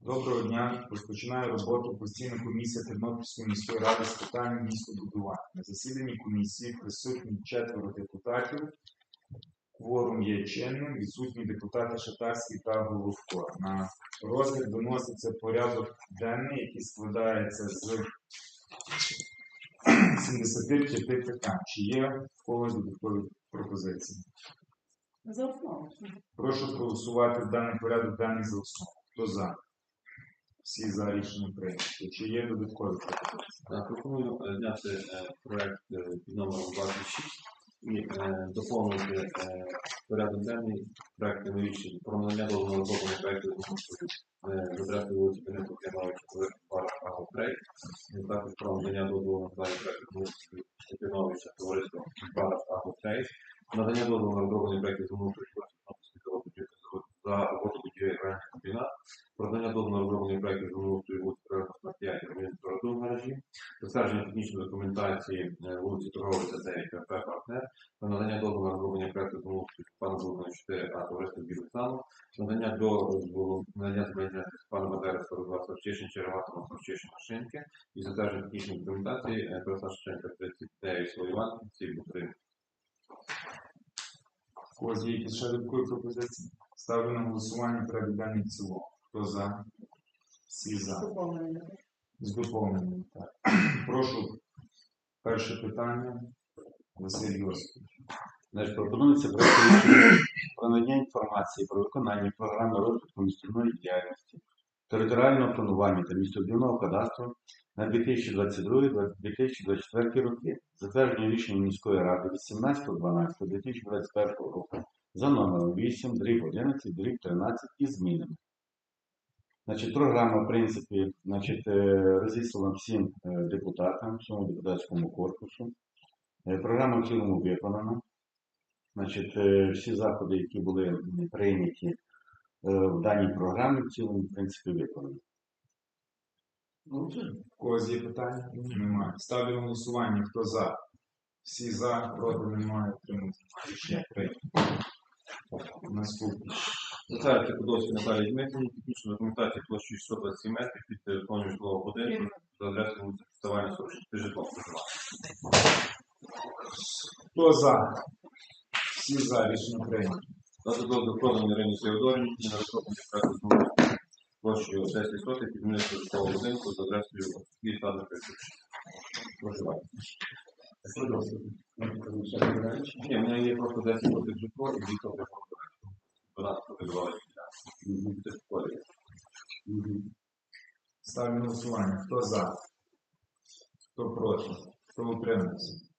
Доброго дня. Розпочинаю роботу постійна комісія Тернопільської міської ради з питань містобудування. На засіданні комісії присутні четверо депутатів. Кворум є чинним, відсутні депутати Шатарський та Головко. На розгляд виноситься порядок денний, який складається з 75 питань. Чи є в когось додаткові пропозиції? За основу. Прошу проголосувати даний порядок денний за основу. Хто за? Всі за рішення прийнято. Чи є додаткові пропозиції? Е, Пропоную е, зняти е, проект е, під номером 26 і е, доповнити е, порядок денний проекту новіший про надання дозволу на розроблення проекту з адресою вулиці Кенесу Кемовича парк Агротрейд. Також про надання дозволу на проекту вулиці парк Агротрейд. Надання дозволу на розроблення проекту землеустрою за роботу будівельний комбінат. Про надання дозволу на розроблення проекту землеустрою вулиці Природна 5 адміністративної мережі. Затвердження технічної документації вулиці Торговиця 9 КП «Партнер», надання дозволу на розроблення проекту землеустрою Степана Зубана 4 А товариство Білий Сану, надання дозволу надання земельної Степана Бандери 42 Савчишин, Череватому Савчишин Машинки і затвердження технічної документації Тараса Шевченка 39 Словіван, ці три. В когось є якісь ще додаткові пропозиції? Ставлю на голосування порядок денний в цілому. Хто за? Всі за. З доповненням. Так. Прошу перше питання. Василь Йосипович. Значить, пропонується проект рішення про надання інформації про виконання програми розвитку місцевої діяльності, територіального планування та містобудівного кадастру на 2022-2024 роки, затвердження рішення міської ради 18.12.2021 року за номером 8, дріб 11, дріб 13 і змінами. Значить, програма, в принципі, значить, е, розіслана всім е, депутатам, всьому депутатському корпусу. Е, Програма в цілому виконана. Значить, всі заходи, які були прийняті в даній програмі, в цілому, в принципі, виконані. В когось є питання? Немає. Ставлю на голосування. Хто за? Всі за, проти немає, утримуються. Рішення прийнято. Наступне. Затвердити Подольській Наталії Дмитрівні технічну документацію площею 627 метрів під телефонною житлового будинку за адресою вулиця Ставання 46 житлом. Хто за? Всі за, рішення прийнято. Дозвіл проданої Ірині Теодорівні на розроблення проекту землеустрою площею 10 сотих під будівництво житлового будинку за адресою Київ та проживання. Ні, в мене є просто 10 сотих житло і 2 сотих 12 сотих два Це школі. Ставлю голосування. Хто за? Хто проти? Хто утримався?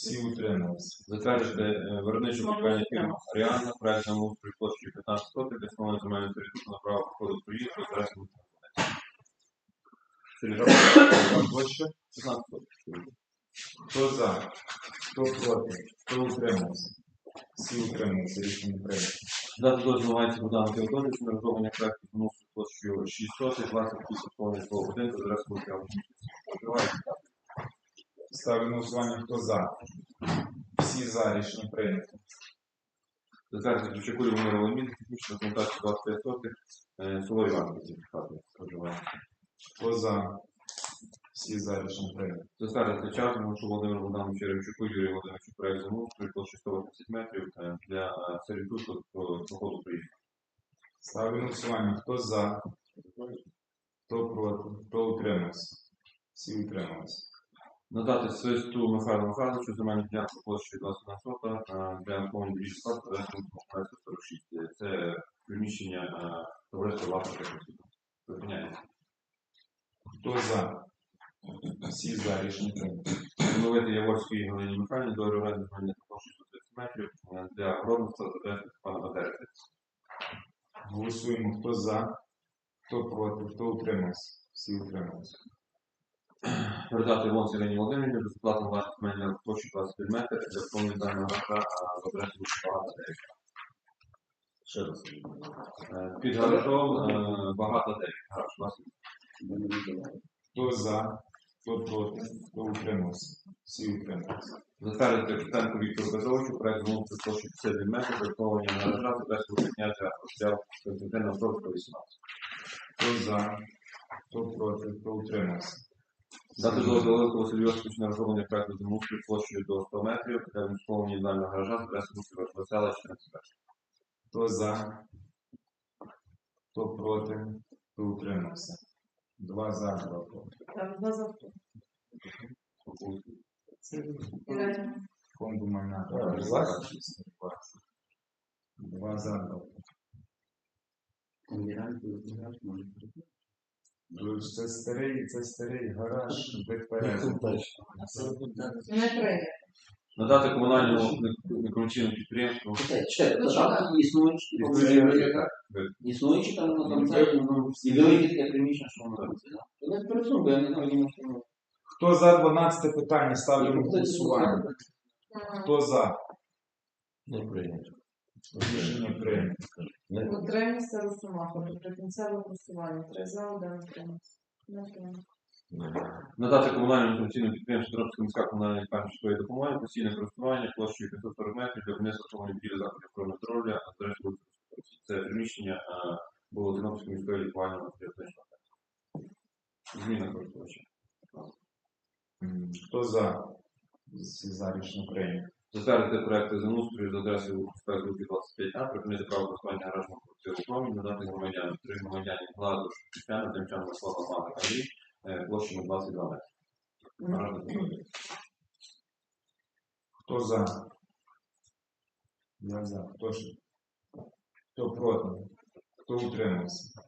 Всі утрималися. Затвердити е, виробничу будівельну фірму Аріана, проект землеустрою площею 15 сотих, де встановлено земельну територію на право проходу проїзду з адресою Площа? 16 сотих. Хто за? Хто проти? Хто утримався? Всі утрималися. Рішення прийнято. Дати дозвіл Ланці Богдану Теодоровичу на розроблення проекту землеустрою площею 600, 20 тисяч повних свого будинку з адресою Триває. Ставлю на голосування. Хто за? Всі за. Рішення прийнято. Затвердити Ключаку Любомиру Лемін, технічну документацію 25 сотих, е, село Іванівці, хати проживає. Хто за? Всі за. Рішення прийнято. Затвердити Чарну, що Володимиру Богдановичу Ремчуку, Юрію Володимировичу проект землеустрою площею 130 метрів е, для е, сервітуту проходу проїзду. Ставлю на голосування. Хто за? Хто проти? Хто утримався? Всі утрималися. Надати свисту Михайлу Михайловичу земельну ділянку площею 21 сота е, для повні спад, адресою 46. Е, Це приміщення е, товариства Лапа Техніки. Зупиняється. Хто за? Всі за. Рішення прийнято. Встановити Яворській Галині Михайлівні до оренди земельних площі 130 метрів для городництва з адресою Степана Бандери. Голосуємо. Хто за? Хто проти? Хто утримався? Всі утрималися. Передати Ілонці Ірині Володимирівні безоплатно власність земельної площі 25 метрів для повної даного грака з адресою 9. Ще раз. Е, Під гаражом е, Багата 9. Гараж, власне. Хто за? Хто проти? Хто утримався? Всі утрималися. Затвердити Петенко Віктору Петровичу проект 162 метри, проєктування на адресу без княжа Остяв Константина Сорського 18. Хто за? Хто проти? Хто утримався? Дати дозвіл Великого Йосиповичу на розроблення проекту землеустрою площею до 100 метрів для військового індивідуального гаража з адресою вулиця Весела 14. Хто за? Хто проти? Хто утримався? Два за, два проти. Два за. Фонду майна. Так, Два два. за, два. Два за, два проти. Ну, Це старий, це старий гараж, де. Не. Надати комунальному некомерційному підприємству Чекай, чекай, Ну, там там? існуючі, Існуючі, так, ви- існуючі там там і велике таке приміщення, що воно там не пересунь, бо я не знаю, що. Хто за 12 питання ставлю голосування? Хто за? Не прийнято. Рішення прийнято. Утримався Росомаха. До прикінцевого голосування. Три за, один утримався. Не надати комунальному некомерційному підприємству Тропська міська комунальна швидкої допомоги постійне користування площею 540 метрів для виробництва автомобілів закладів охорони здоров'я, адреси вулиці Це приміщення було Тернопільської міської лікувальної патріотичного центру. Зміна користувача. Хто за? Всі за рішення прийнято. Затвердити проекти землеустрою з адресою Групі 25А, припинити право користування гаражного квартиру надати громадянам, три громадяни Гладуш, Тетяна, Демчан, Микола, Мага, Андрій, е, площею 22 метри. Хто за? Я за. Хто ж? Хто проти? Хто утримався?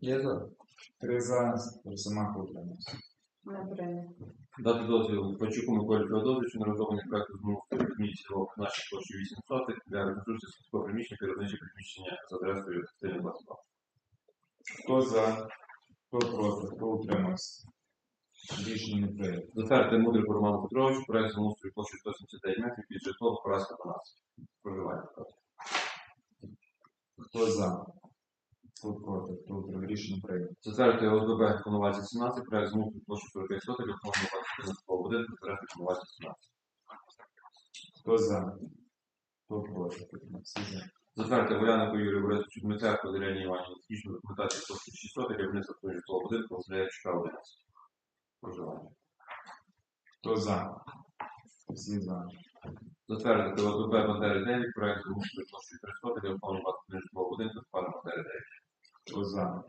Я за. Три за, Росомаха утримався. Дати дозвіл Пачуку Миколі Феодоровичу на розроблення проекту змовної комісії цілого нашої площі 8 сотих для реконструкції сільського приміщення, керівниче приміщення з адресою Стилі 22. Хто за? Хто проти? Хто утримався? Рішення не прийнято. Затвердити Мудрику Роману Петровичу проект землеустрою площі 179 метрів під житло Поразка 12. Проживання. Хто за? Проти? Утримався? Рішення прийнято. Затвердити ОСББ Конувальця 17, проект землеустрою площі 45 сотих для повного власного будинку, зрештою Конувальця 17. Хто за? Хто проти? Всі за. Затвердити Волянику Юрію Борисовичу Дмитренко Зоряні Іванівні технічну документацію площі 600 для виробництва житлового будинку Василяючка 11. Проживання. Хто за? Всі за. Затвердити ОСББ Бандери 9, проект землеустрою площі 300 для виконання власного житлового будинку Бандери 9. Хто за?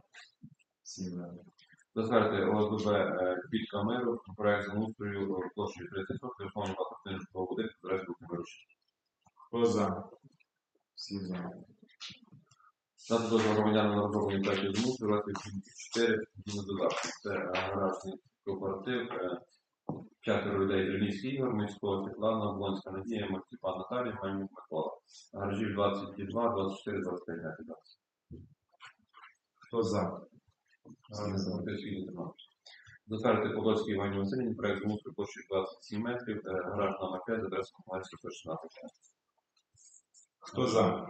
Затвердити ОСББ Квітка Миру, проект землеустрою площею 30 соток для виконання власного житлового будинку Зрештою Мируші. Хто за? Всі за. Дати дозвіл громадянам на розроблення проектів землеустрою розвитку 4 зміни додатки. Це е, гаражний кооператив, е, п'ятеро людей Дернійський Ігор, Міського Світлана, Облонська Надія, Марціпан Наталія, Мальмюк Микола. Гаражів 22, 24, 25 метрів. Хто за? Затвердити Подольській Івані Васильівні проект землеустрою площею 27 метрів, е, гараж номер 5, адреса Комунальська 116. Хто за?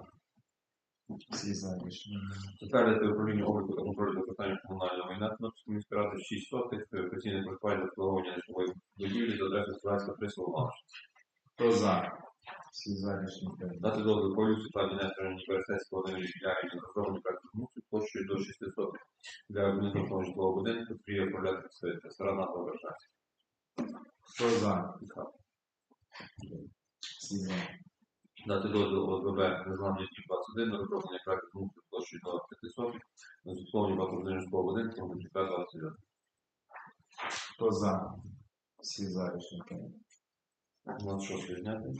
Всі за рішення. Затвердити управління обліку та контролю за питання комунального майна Тернопільської міської ради 6 сотих, е, постійне користування обслуговування житлової будівлі за адресою Словацька 3 Соломаш. Хто за? Дати дозвіл полюсу та Володимирі Філярі на розроблений проект мусу площею до 6 сотих для організованого житлового будинку при управляти сторона та вважається. Хто за? Дати дозвіл ОСББ Незламні Днів 21 на розроблення проекту мусу площею до 5 сотих на житловому багатоповерхового житлового будинку на МТК 21. Хто за? Всі за рішення. прийнято. Ну, що ж, зняти.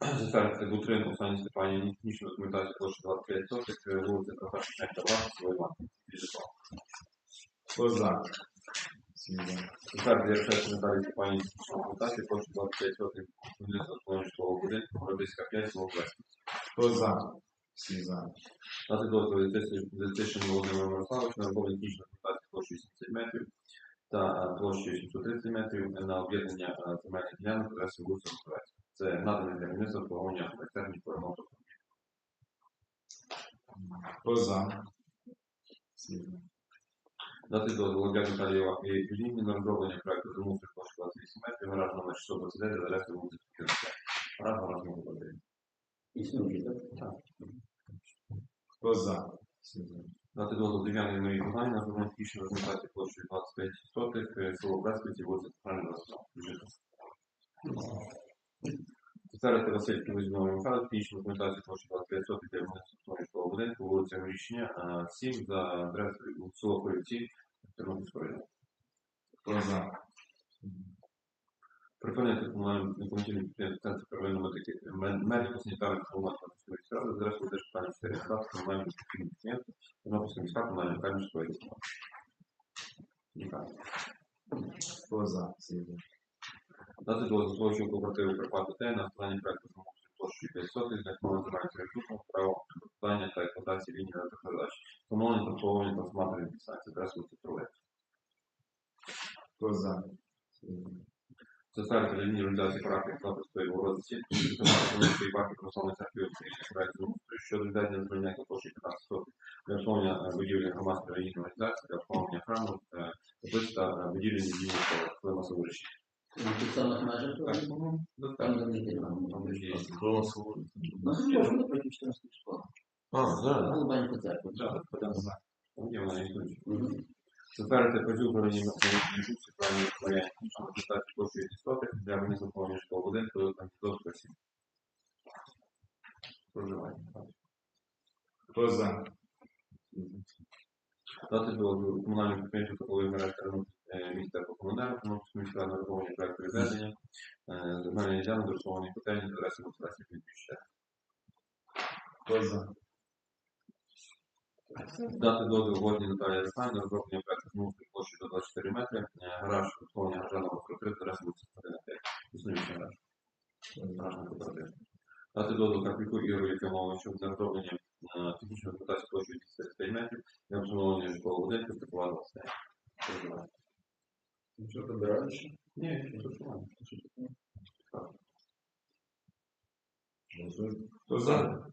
Затвердити Бутрин Оксані Степанівні технічну документацію площі 25 сотих, е, вулиця Тараса Шевченка 2, село Іван. Хто за? Всі за. Затвердити Ярошевську Наталії Степанівні технічну документацію площі 25 сотих, вулиця Основного житлового будинку, Городиська 5, село Вест. Хто за? Всі за. Дати дозвіл Летишин Володимиру Мирославовичу на роботу технічної документації площі 80 метрів та площею 730 метрів на об'єднання е, земельних ділянок адреси вулиця Миколаївська. Це надане для міністра обслуговування техніку ремонту. Хто за? Всі. Дати дозвіл для Наталії Вахії Южніні на розроблення проекту замовних площі 28 метрів, гараж номер 629, адресу вулиця 50. Гараж гараж номер 1. Існуючий, так? Хто за? За. Дати дозвіл Дев'яної Марії Богдані на технічної організації площею 25 сотих, е, село Бескоті, вулиця Центральна 22. Бюджет. Василь Ківозіновий Михайло, технічну документацію площі 25 сотих для будівництва житлового будинку, вулиця Мрічня, 7 за адресою село Корівці, Тернопільського району. Хто за? Припинити комунальну некомерційну підприємство Центр первинної медики медико-санітарних допомог Тернопільської міської ради, адресою держпитання 4 став комунальну підприємство Тернопільська міська комунальна лікарня школи. Лікарня. Хто за? За. Дати дозвіл злочину кооперативу Карпати Т на складання проекту замовлення площею 500 для комунальної ресурсу, право використання та експлуатації лінії електропередач, встановлення та обслуговування трансформаторів підстанції, адресою цифрових. Хто за? Всі за. Затвердити лінії реалізації практики запуску і ворота сітки, і парки православної церкви України проект землеустрою щодо відведення звернення площі 15 сотень для обслуговування е, будівлі громадської релігійної організації, для обслуговування храму, е, таблиць та е, будівлі недільних впливу Савуричі. На тих самих межах, то там де не йде. Там де ж є. Ну, це можна напроти 14 школи. А, да. Голубенька церква. Да, Хто за? Там є вона існуюча. Затвердити інституції правильні варіанти технічної документації площею 200 сотих для організму повністю житлового будинку до кандидатського. Проживання. Хто за? Дати дозвіл комунальним підприємствам теплової мережі е, міста Тернопільської міської ради на виконання проекту відведення, е, земельної ділянки до розслованої котельні, адреси господарських підприємств. Хто за? Дати дозвіл водній Наталії Олександрівні на розроблення проекту змовки площі до 24 метри, е, гараж, обслуговування гаража номер 43, адреси вулиця Сталіна 5. Існуючий гараж. Гараж на кооператив. Дати дозвіл Карпіку Ігорю Якимовичу на розроблення технічної документації площею 235 метрів для обслуговування житлового будинку степова 25. Проживання. Що добираєш? Ні, не проживання. Хто за?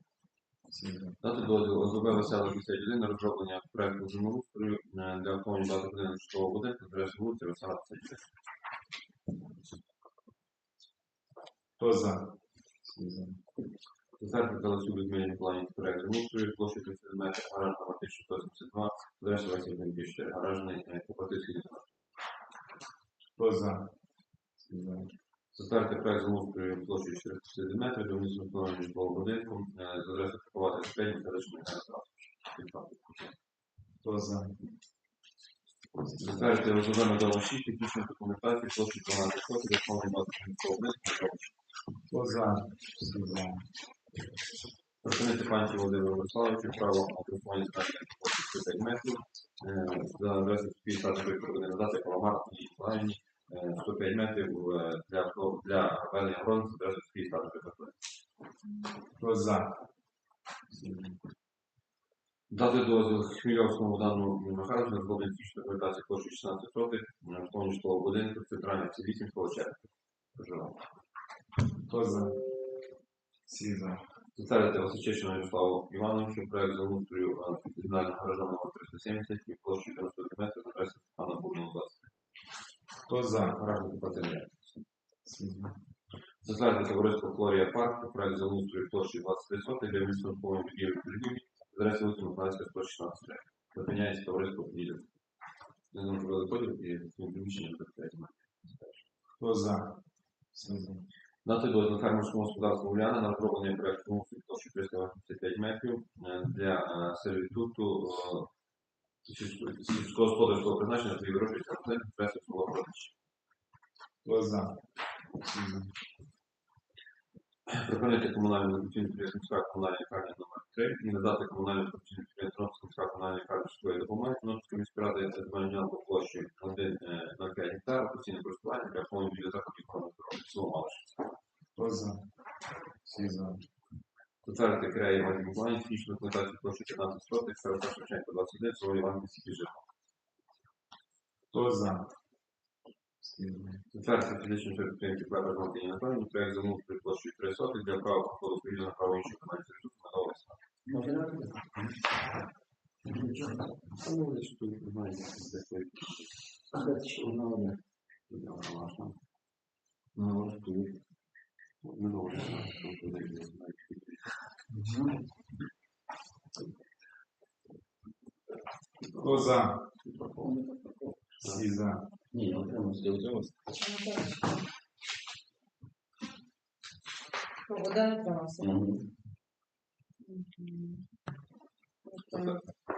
Дати дозвіл ОЗБ Весела 51 на розроблення проекту землеустрою е, для бази будинку житлового будинку з адресою вулиці Весела 51. Хто за? Всі за. Затвердити Таласю Людмилі Миколаївні проект землеустрою площі 30 метрів, гараж номер 1182, адреса 21 гаражний е, кооперативський. Хто за. Затвердити проект землеустрою площі 431 метри для вмісту виконання житлового будинку е, з адресою Карпова 35, селищної генерації. Хто за? Затвердити ОЗБ Медова 6 технічної документації площі 12 сотень для виконання бази житлового будинку. Хто? Всі за. Припинити панчі Володимиру Владиславовичу право на користування земельних площі 5 метрів е, за адресою 50 прикордонної надати Паламар і е, 105 метрів е, для, для ведення грону з адресою 50 прикордонної. Хто за? Дати дозвіл Хмільовському Богдану Михайловичу на розроблення технічної документації площі 16 сотих на виконання житлового будинку центральних ці 8 черги. Проживання. Хто за? Всі за. Затвердити Васичечину Ярославу Івановичу проект землеустрою федерального гаража номер 370 і площі 90 метрів на адресі Степана Бурного 20. Хто за? Гаражний кооперативний. Всі за. Затвердити товариство Флорія Парк, проект землеустрою площі 23 соти для міського будівлі торгівлі, адреси вулиці Миколаївська 116. Зупиняється товариство «Лідер». Не знаю, буде поділ і ну, приміщення третє. Хто за? Дати дозвіл фермерському господарству Уляна на розроблення землеустрою площі 385 метрів е, для е, сервітуту е, сільськогосподарського призначення для виробництва рослин, адреси свого родича. Хто за? Припинити комунальну медицину підприємство міська комунальна лікарня номер 3 і надати комунальну медицину підприємство Тернопільська міська комунальна лікарня швидкої допомоги Тернопільської міської ради земельну ділянку площі 1,05 гектара постійне користування для фонду для заходів охорони здоров'я село Малишівське. Хто за? Всі за. Затвердити Киреї Івані Миколаївні технічну документацію площі 15 сотих, селища Шевченка 21, село Іванки Сіки Хто за? Затвердити фізичну підприємці Клепер Мартині Анатолійовні проект замовити площею 3 сотих для права походу на право інших комунальних ресурсів на довесна. Можна робити? А ну. Ну. Не знають. Хто за? Всі за. Ні, не отримався, я утримався. Один утримався.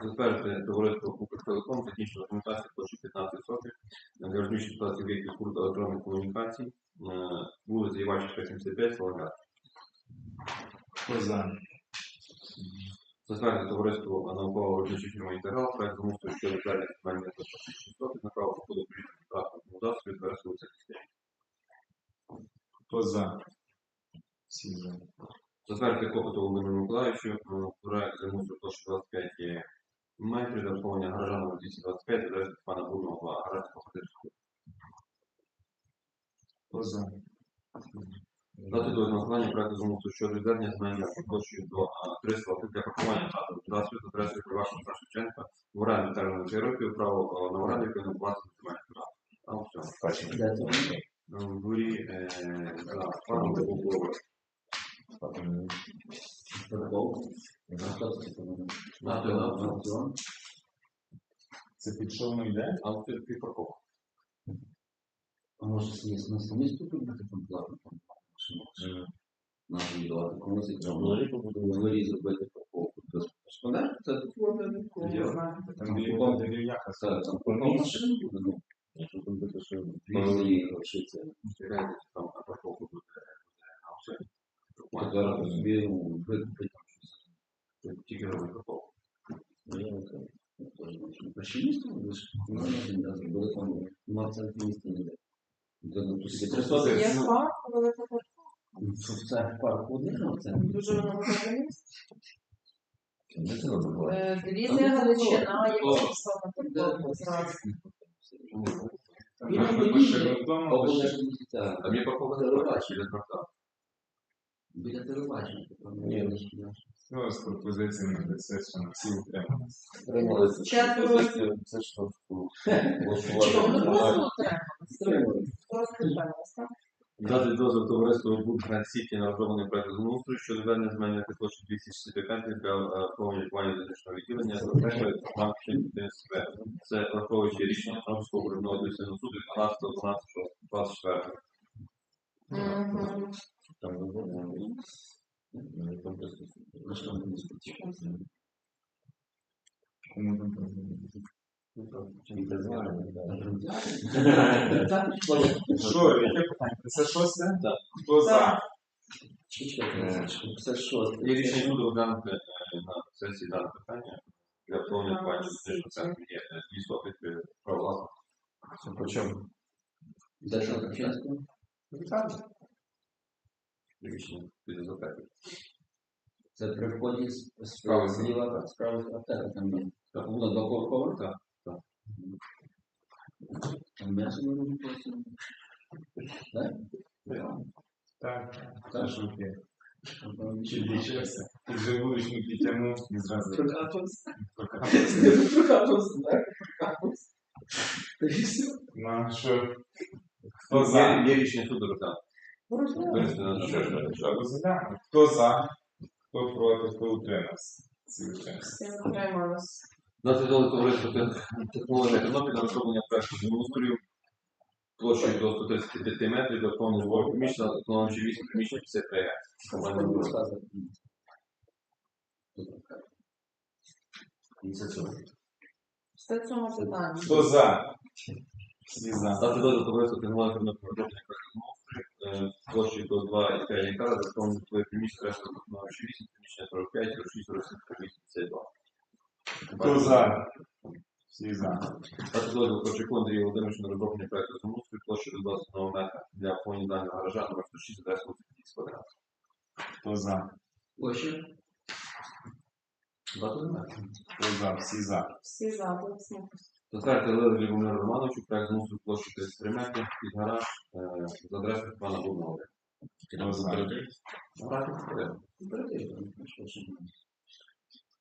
Мгм. Затвердити товариство Укртелеком, технічна документація площі 15 сотих, для розміщення ситуації об'єктів споруд електронних комунікацій, е, вулиця Івачівська, 75, Солом'ят. Хто? Затвердити товариство науково виробничої фірми «Інтеграл», проект замовства щодо перелік земельних площі 6 сотих, на право походу політики транспортному засобі, твердо вулиця Кістей. Хто за? Всі за. Затвердити клопоту Володимиру Миколаївичу, е, проект замовства площі 25 метрів, для встановлення гаража номер 225, адреса пана Бурного, гараж Похотирського. Хто за? Дати до виконання проекту замовлення щодо відведення зменшення площею до а, 300 років для паркування та засобів та адресою приватного та Шевченка в оренду терміну 3 років, право на оренду, яке не власне земельних прав. А все. Вони? В дворі е, за парком де був Парковка. Хто це на? Це під що воно йде? а це півпарковка. А може є смисл місту тут бути там платно? там машину? Нам віддавати комусь і треба дворі зробити парковку. Тобто, це тут Не знаю. Там. Це там парковка машин буде, ну. Якщо там буде, що дві лишиться. Чекайте, там парковку буде на все. Собі 300 Є парк, велика парк. Що це парк один, а це Дуже велика. Е, Дивізія Галичина, є саме парковка зразу. Там Біля можна події. Біля телебачення. там, Ні. Ну, з пропозиціями до сесії на всі утрималися. Трималися. Четверо. Це що? Чому не просто утрималися? Просто утрималися. Дати дозвіл товариству Буд Гранд Сіті на розроблений проект землеустрою щодо ведення земельних площі 265 для е, проведення планів фізичного відділення з окремої банків ДСВ. Це враховуючи рішення Трампського окружного адміністративного суду 12.12.24. Мгм. Там не було. Ну, там просто, ну, що там не спочатку. Кому там пропозиції? Так, Що, яке питання? Це шосте? Так. Хто за? Це що? Є рішення суду розглянути е, на сесії дане питання для встановлення планів фізичного центру є е, 200 права власності. По чому? За що так за те. Це при вході Справа. зліва, так, справа аптека там є. Так, вона? Так, так. Там м'ясо не можна просто. Так? Так. Так. Що таке? Чи лічився? Ти вже вуличну підтягнув і зразу. Прокатувався. прокапався. Прокатувався, так? Прокатувався. Та і все. Ну, а що? Хто за? Є, є рішення суду розглянути. Хто за? Хто проти, хто утримався? Всі утримався. Всі утрималися. Дати дозвіл товариству технології на розроблення проекту землеустрою площею до 135 метрів до повного збору приміщення, технології 8 приміщення 53 га. Компанія Можна «Бургас». розказувати. І це що? Все цьому питанню. Хто за? Всі за. Дати дозвіл товариству технології на розроблення е, площею до 2,5 гектара за повного збору приміщення решта технології 8 приміщення 45, 46, 47, 82. Хто за? Всі за. Дати дозвіл Корчаку Андрію Володимировичу на розроблення проекту землеустрою площею до 21 метра для даного гаража номер 106 адреса вулиця квадрат. Хто за? Ось. Дати немає. Хто за? Всі за. Всі за, всі. Затвердити Леві Любомиру Романовичу проект змусу площі 33 метри під гараж е, з адресою пана вперед.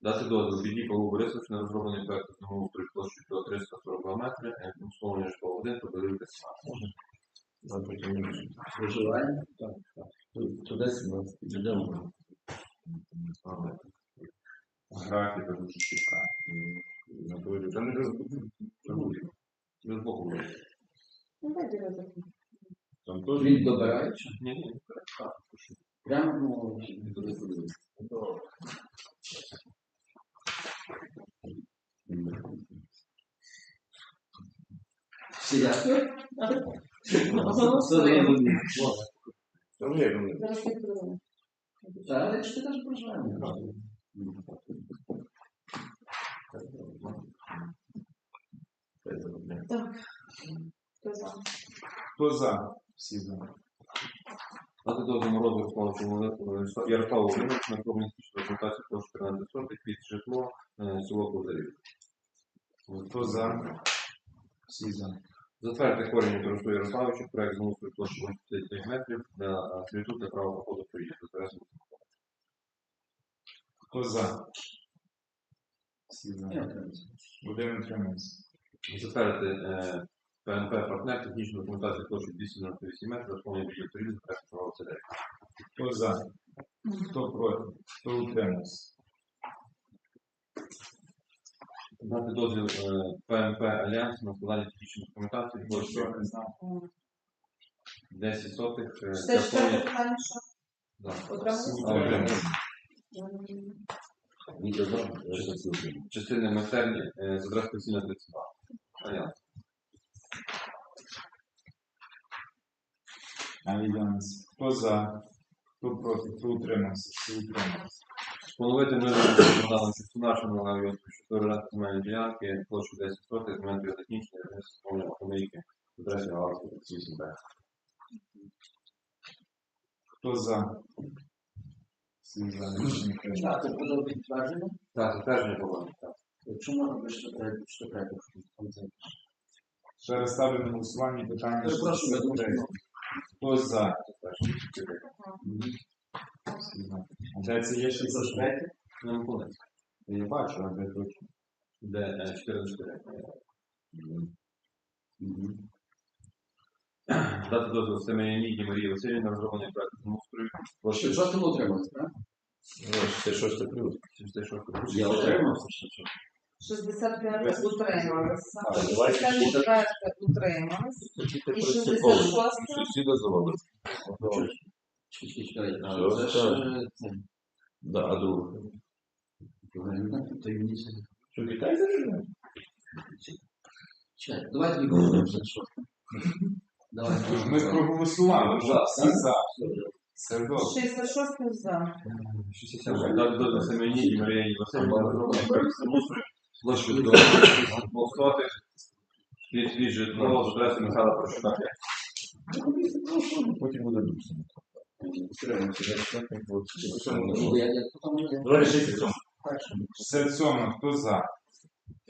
Дати дозвіл Біді Павлу Борисовичу на розроблення проекту землеустрою площею до 342 метри, обслуговування житлового будинку, дорівнює 17. Проживаємо? Так, так. Туди 17. Йдемо. Графіка дуже чітка. На той вже не розбудує. Не з боку буде. Ну, дайте я так. Там Він добирає чи? Ні, ні, Прямо ну, туди подивитися. Всі дякую. Голосуємо. Там є, там є. Зараз відкриваємо. Так. Хто за? Хто за? Всі за. Дати дозвіл морозу Руславу Ярославу Володимировичу на пробні документацію про 14 сотих під житло е, село Козарів. Хто за? Всі за. Затвердити корінь Тарасу Ярославовичу проект землеустрою площі 85 метрів для світу для права проходу проїзду. Зараз Хто за? Всі за. Я отримався. Затвердити е, ПНП партнер технічну документацію площі 298 метрів, розповнення проект права ЦД. Хто за? Хто проти? Хто утримався? Дати дозвіл е, ПНП Альянс на складання технічної документації площі Що не знав? 10 сотих Це ж питання, що добре. частини майстерні з адресою 32. Альянс. Альянс. Хто за? Хто проти? Хто утримався? Всі утрималися. Встановити мирним журналом нашому авіосу, що передати земельні ділянки, площу 10 сотих, з моменту технічної сповнення автомобільки, з адресою Галасу 38Б. Хто за? Всі за. Рішення прийнято. Так, це було. Так, можна, би що треба, що. Ще раз ставлю на голосування питання. Перепрошую, я думаю, Хто за? Де це є 63? Не виконується. Я бачу, а де точно. Де е, 14 Дати дозвіл Семеняній Марії Васильівні на розроблення проекту землеустрою. Що, що ти утримався, так? 66 плюс. 76 Я утримався, що що. 65 утрималися. Так, давайте 64 утрималися. І 66 Сусіда заводить. Чекай, а це це? ж е, це. Да, а друга. Говорю, таємниця. Що Китай заживе? Чекай, давайте відповідаємо, що. Давай. Ми проголосували. За, Всі так? за. Все добре. 66 за. 67. Дати дозвіл Семеняній Марії Васильівні на розроблення проекту землеустрою. Площу до 200 під під житло з адресою Михайла Прощука Потім буде дусі. Я- я потім не- Давай 67. 67. Хто за?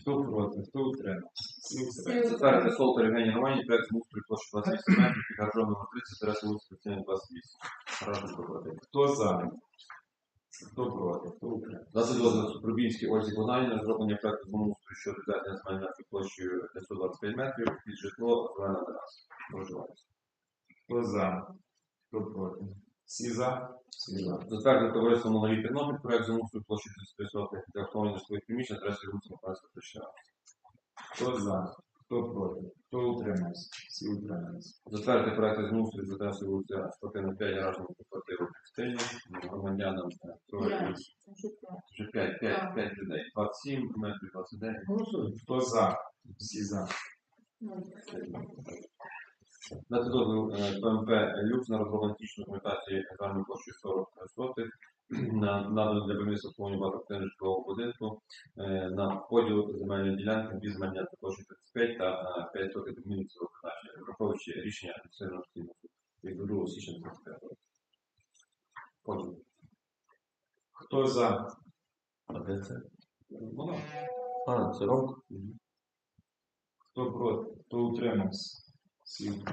Хто проти? Хто утрималися. Затвердити Солтер Євгеній Романі, проект землеустрою площі 28 метрів, під гаражом номер 30, адреса вулиця 28. Гаражом корпоратив. Хто за? Хто проти? Хто утримався? Дати дозвіл Супрубінській Ользі на розроблення проекту землеустрою щодо відведення земельної площею 525 метрів під житло зелена тераса. Проживання. Хто за? Хто проти? Всі за? Всі за. Затвердити товариство «Моноліт Тернопіль» проект землеустрою площі 33 сотих для автомобільних житлових приміщень, вулиця Михайлівська 34. Хто за? Хто проти? Хто утримався? Всі утрималися. Затвердити проект землеустрою з адресою вулиця Спортивна 5, гаражного квартиру Текстильні, громадянам троє, вже 5, 5, 5 людей, 27 метрів, 29. Хто за? Всі за. Дати дозвіл е, ПМП «Люкс» на розроблення технічної документації загальною площею 40 сотих на надану для будівництва повні багатоквартирного житлового будинку е, на поділ земельної ділянки дві земельні ділянки 35 та е, 5 сотих зміни цього призначення, враховуючи рішення адміністративного суду від 2 січня 25 року. Поділ. Хто за? А де це? Ну, А, це рок. Хто проти? Хто утримався? Всі.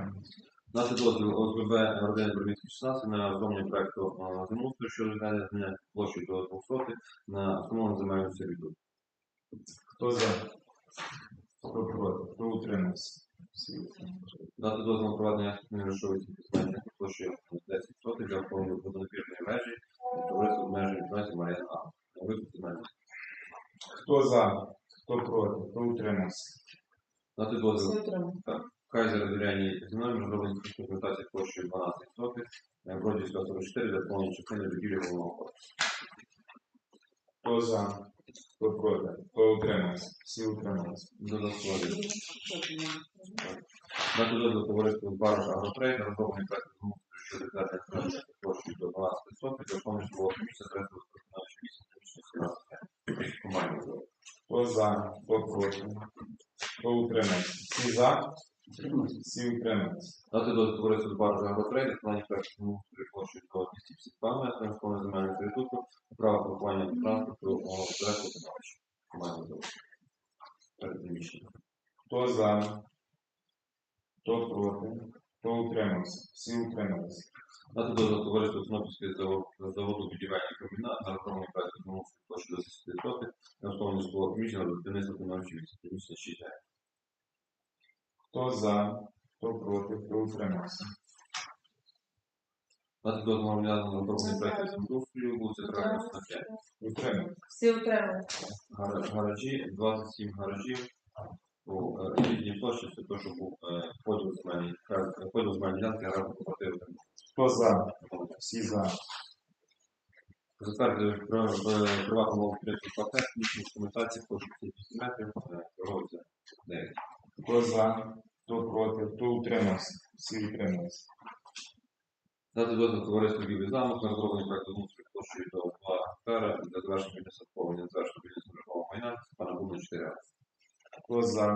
Дати дозвіл ОСББ родини Бровінській 16 на розроблення е, землеустрою щодо відведення зміни площі до 200 на основному земельному сервіту. Хто за? Хто проти? Хто утримався? Дати дозвіл на проведення грошової спеціальної площі 10 сотих для оформлення водонапірної вежі товариство обмежень праці Маріна А. Випуск земельний. Хто за? Хто проти? Хто утримався? Дати дозвіл отримали. Кайзер Деряні земельні розроблені документації площею 12 сотих, е, Бродівська 44 для повної частини будівлі головного корпусу. Хто за? Хто проти? Хто утримався? Всі утрималися. Додаткові. Дати дозвіл товариству Барж Агротрейд розроблений проект щодо земельної площі до 12 сотих для повної приміщення 17. Хто за? Хто проти? Хто утримався? Всі за? Всі утрималися. Дати дозвіл товариству Барж Агротрейд на плані землеустрою площею до 252 метрів на повної земельної території, право паркування транспорту о средства виконавчої командні. Перед приміщенням. Хто за? Хто проти? Хто утримався? Всі утрималися. Дати товариству Тернопільський завод, заводу будівельний комбінат на розроблений проект землеустрою площі до 10 сотих на основі житлового приміщення до будівництва виконавчої місця приміщення 6 га. Хто за? Хто проти? Хто утримався? Дати дозвіл громадянам на розроблений проект землеустрою вулиця Траківська 5. Утримався. Всі отримали. Гара- гаражі, 27 гаражів у е, рідній площі, це те, що був е, поділ земельний, е, поділ земельної ділянки гаражного кооперативу. Хто за? Всі за. Затвердити при- приватному мову підприємства ПАТЕК, технічні документації площі 58 метрів, е, 9. Хто за? Хто проти? Хто утримався? Всі утрималися. Дати дозвіл товариству Білий замок на розроблений проект внутрішньої площею до 2 гектара для завершення підсадковування завершення бізнесу нерухомого майна, пана Бубна 4 а. Хто за?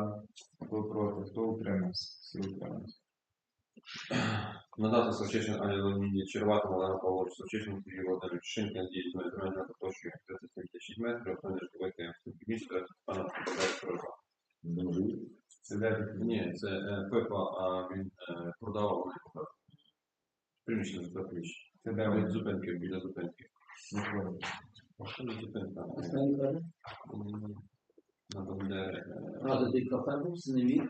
Хто проти? Хто утримався? Всі утрималися. Надати Савчишин Ані Леонідні Черватому Олена Павловичу Савчишин Сергію Володимировичу Шинки Надії Змої Змої площею 376 метрів, основний житловий київський місто, пана Попадається Прожа. Це де таке? Ні, це е, Пепа, а він е, продав, а вони. Приміщення приміщення. Це де ви? зупинки, біля зупинки. Не. А що не зупинка? Останній каже. М, На Бандери. е, А, де той кафе був, синеві?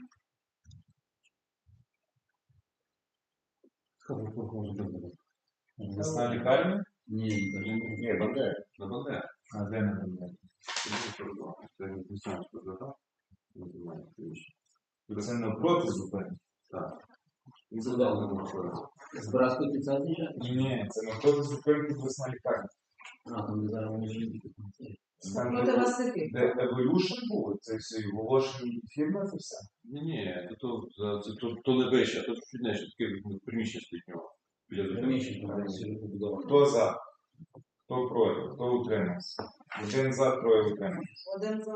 Весна лікарня? Ні, не. Ні, баде. На Бандери. А де не Бандери? Це. Це не знаю, що це Називає приміщення. Це навпроти зупинки? Так. Він Це задав де? на маршрут. З Братської 30 вже? Ні, це навпроти зупинки весна лікарня. А, там де зараз вони живуть. там це. Де, де Evolution було, це все і оголошені фірми, це все. Ні, ні, то, то, це, то, то не вище, то чуть нижче, таке приміщення стоїть нього. Біля. Приміщення там. Хто за? Хто проти? Хто утримався? Один за, троє утримався. Один за.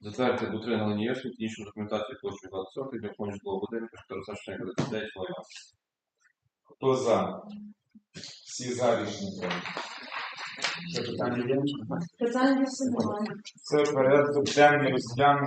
Затвердити дотримання Нієшки, іншу документацію площу 20 сотих для повністю житлового будинку, що розташований на 39 слоя. Хто за? Всі за рішення. Це питання є? Питання більше немає. Це порядок денний розглянути.